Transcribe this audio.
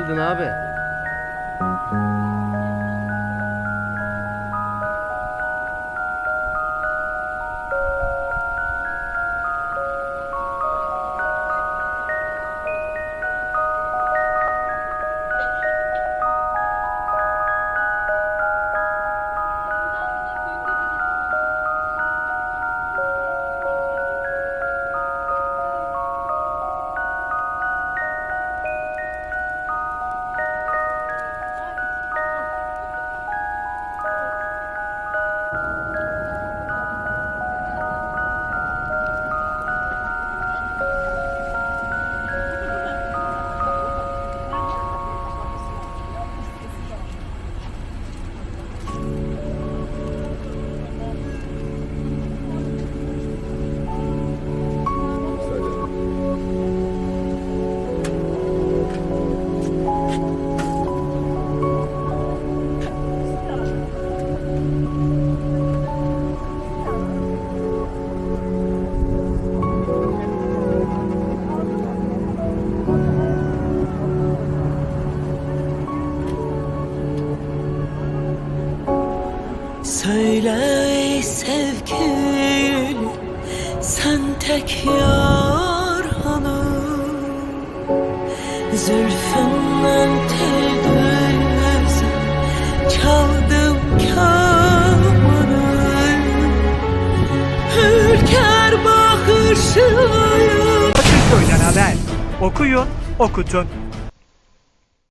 geldin abi. tek yar hanım Zülfünden tel dönmez Çaldım kamanı Ürker bakışıyla Bakırköy'den haber Okuyun, okutun.